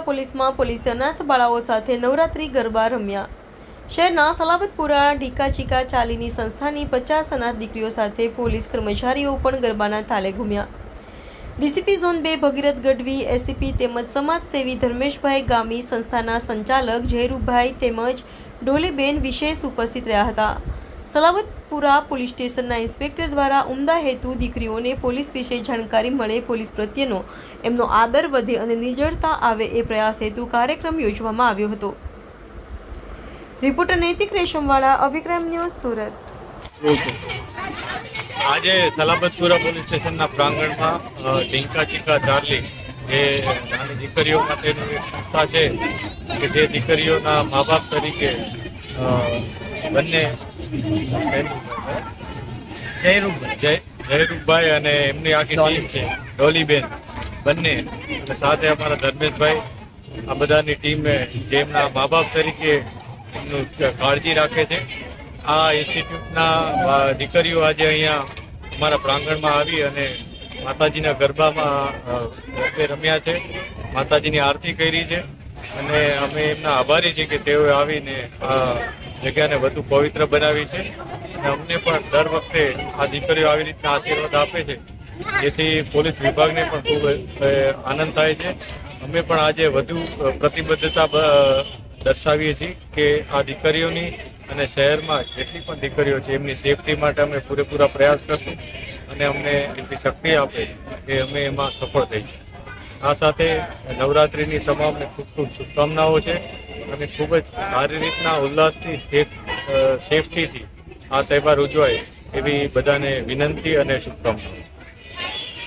પોલીસમાં પોલીસે અનાથ બાળાઓ સાથે નવરાત્રી ગરબા રમ્યા. શહેરના સલાબતપુરા ઢીકા ચીકા ચાલીની સંસ્થાની પચાસ અનાથ દીકરીઓ સાથે પોલીસ કર્મચારીઓ પણ ગરબાના તાલે ઘૂમ્યા. ડીસીપી ઝોન બે ભગીરથ ગઢવી એસીપી તેમજ સમાજસેવી ધર્મેશભાઈ ગામી સંસ્થાના સંચાલક જયરૂભાઈ તેમજ ડોલીબેન વિશેષ ઉપસ્થિત રહ્યા હતા. સલાબતપુરા પોલીસ સ્ટેશનના ઇન્સ્પેક્ટર દ્વારા ઉમદા હેતુ દીકરીઓને પોલીસ વિશે જાણકારી મળે પોલીસ પ્રત્યેનો એમનો આદર વધે અને નિર્જળતા આવે એ પ્રયાસ હેતુ કાર્યક્રમ યોજવામાં આવ્યો હતો. રિપોર્ટર નૈતિક રેશમવાળા, અભિક્રમ ન્યૂઝ સુરત. આજે સલાબતપુરા પોલીસ સ્ટેશનના પ્રાંગણમાં ઢીંકા ચીકા ચાર્લી એ નાની દીકરીઓ માટેની એક સંસ્થા છે કે જે દીકરીઓના મા બાપ તરીકે બંને જય જયરૂપભાઈ અને એમની આખી ટીમ છે. ડોલીબેન બંને. અને સાથે અમારા ધર્મેશભાઈ. આ બધાની ટીમે જેમના મા બાપ તરીકે એમનું કાળજી રાખે છે. આ ઇન્સ્ટિટ્યૂટના દીકરીઓ આજે અહીંયા અમારા પ્રાંગણમાં આવી અને માતાજીના ગરબામાં રમ્યા છે. માતાજીની આરતી કરી છે. અને અમે એમના આભારી છીએ કે તેઓએ આવીને આ જગ્યાને વધુ પવિત્ર બનાવી છે. અને અમને પણ દર વખતે આ દીકરીઓ આવી રીતના આશીર્વાદ આપે છે. જેથી પોલીસ વિભાગને પણ ખૂબ આનંદ થાય છે. અમે પણ આજે વધુ પ્રતિબદ્ધતા દર્શાવીએ છીએ કે આ દીકરીઓની અને શહેરમાં જેટલી પણ દીકરીઓ છે, એમની સેફટી માટે અમે પૂરેપૂરા પ્રયાસ કરશું અને અમને એટલી શક્તિ આપે કે અમે એમાં સફળ થઈશું. આ સાથે નવરાત્રિની તમામને ખૂબ ખૂબ શુભકામનાઓ છે અને ખૂબ જ સારી રીતના ઉલ્લાસથી સેફ સેફટીથી આ તહેવાર ઉજવાય એવી બધાને વિનંતી અને શુભકામનાઓ